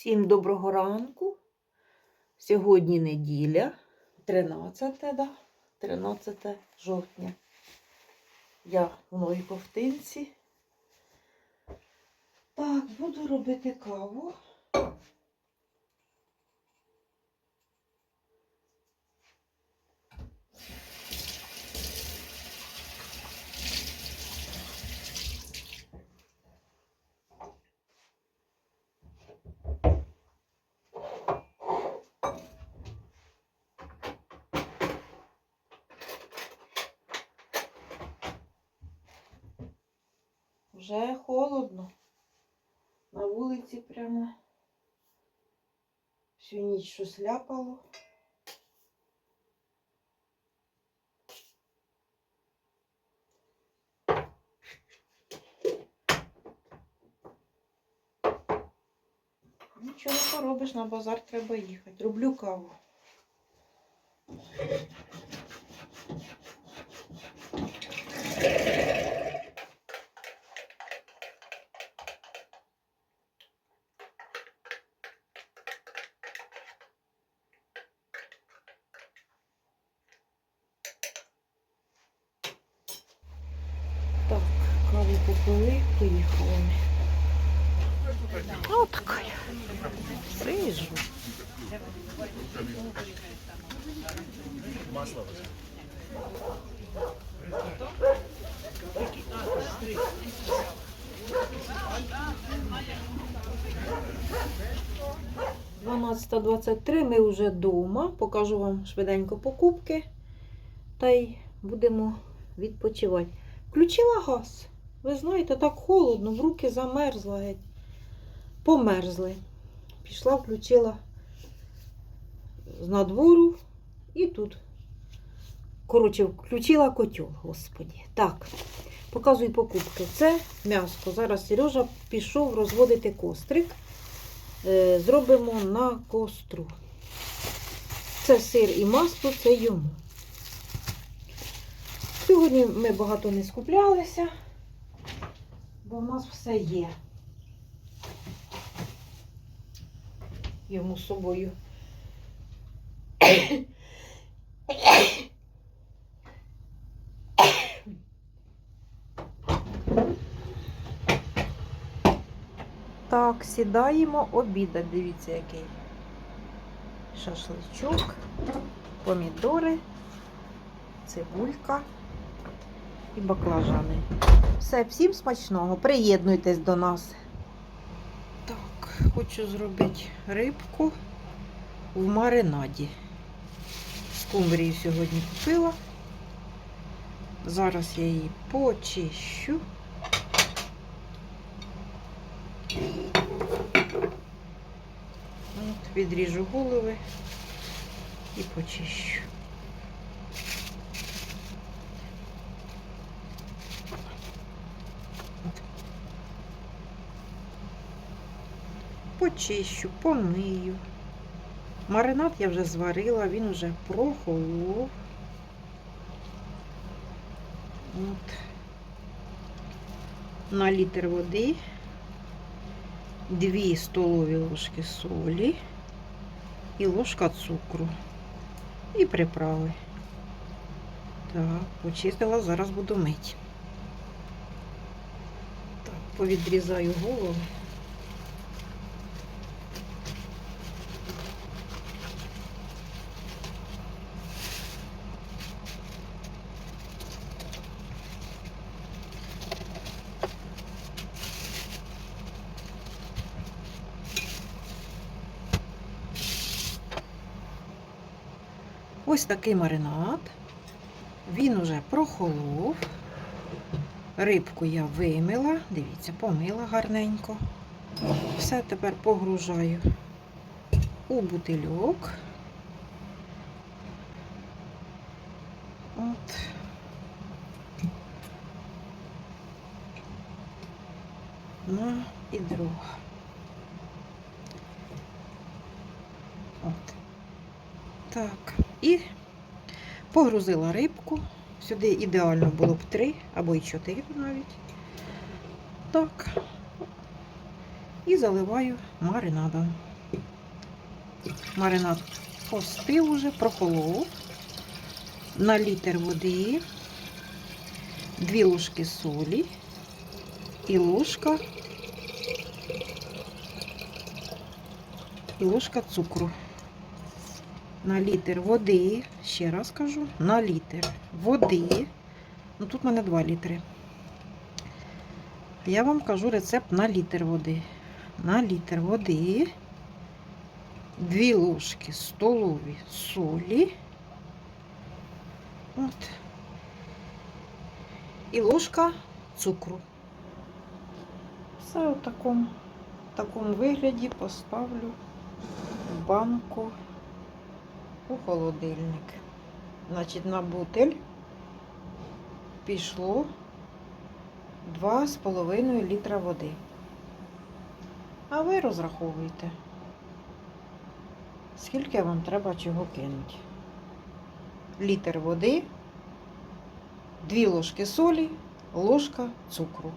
Всім доброго ранку. Сьогодні неділя, 13, да? 13 жовтня. Я в новій ковтинці. Так, буду робити каву. Вже холодно. На вулиці прямо всю ніч щось ляпало. Нічого поробиш, на базар треба їхати. Роблю каву. Так, каву попили, поїхали ми. О, така я. Сижу. Дванадцята двадцять три. Ми вже вдома. Покажу вам швиденько покупки. Та й будемо відпочивати. Включила газ. Ви знаєте, так холодно, в руки замерзла геть. Померзли. Пішла, включила з надвору і тут. Коротше, включила котел, господі. Так, показую покупки. Це м'ясо. Зараз Сережа пішов розводити кострик. Е, Зробимо на костру. Це сир і масло, це йому. Сьогодні ми багато не скуплялися, бо в нас все є. Йому з собою. Так, сідаємо обідати. Дивіться, який шашличок, помідори, цибулька і баклажани. Все, всім смачного. Приєднуйтесь до нас. Так, хочу зробити рибку в маринаді. Скумбрію сьогодні купила. Зараз я її почищу. От, відріжу голови і почищу. Почищу, помию. Маринад я вже зварила, він вже прохолов. От. На літр води, 2 столові ложки солі і ложка цукру. І приправи. Так, почистила, зараз буду мити. Так, повідрізаю голову. Ось такий маринад. Він уже прохолов. Рибку я вимила, дивіться, помила гарненько. Все тепер погружаю у бутильок. От. Ну і друга. От. Так. І погрузила рибку. Сюди ідеально було б три або й чотири навіть. Так. І заливаю маринадом. маринад постив уже, прохолов. На літр води, 2 ложки солі і ложка і ложка цукру. На літр води, ще раз кажу, на літр води. Ну тут в мене 2 літри. Я вам кажу рецепт на літр води. На літр води 2 ложки столові солі. От. І ложка цукру. Все в такому, в такому вигляді поставлю в банку у холодильник. Значить, на бутель пішло 2,5 літра води. А ви розраховуйте, скільки вам треба чого кинути. Літр води, 2 ложки солі, ложка цукру.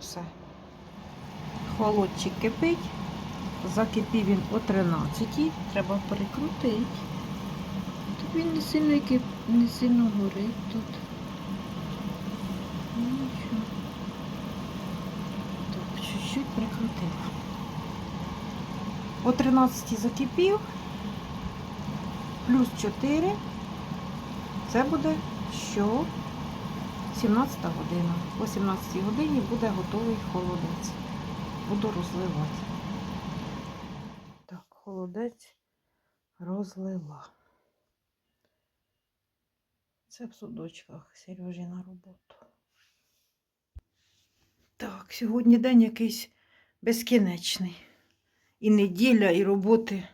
Все. Холодчик кипить. Закипів він о 13 треба перекрутити. Тут він не сильно, кип... не сильно горить тут. Ну. Так, чуть-чуть прикрутила. О 13 закипів. Плюс 4. Це буде що 17 година. О 17 годині буде готовий холодець. Буду розливати. Холодець розлила. Це в судочках Сережі на роботу. Так, сьогодні день якийсь безкінечний. І неділя, і роботи.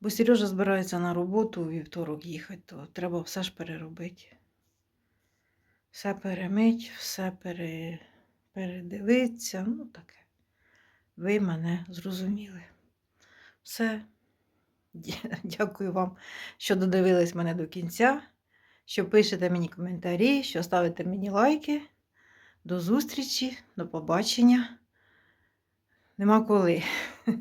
Бо Сережа збирається на роботу у вівторок їхати, то треба все ж переробити. Все перемить, все пере... передивитися. Ну таке. Ви мене зрозуміли. Все. Дякую вам, що додивились мене до кінця, що пишете мені коментарі, що ставите мені лайки. До зустрічі, до побачення. Нема коли.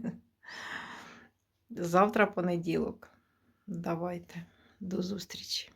Завтра понеділок. Давайте. До зустрічі.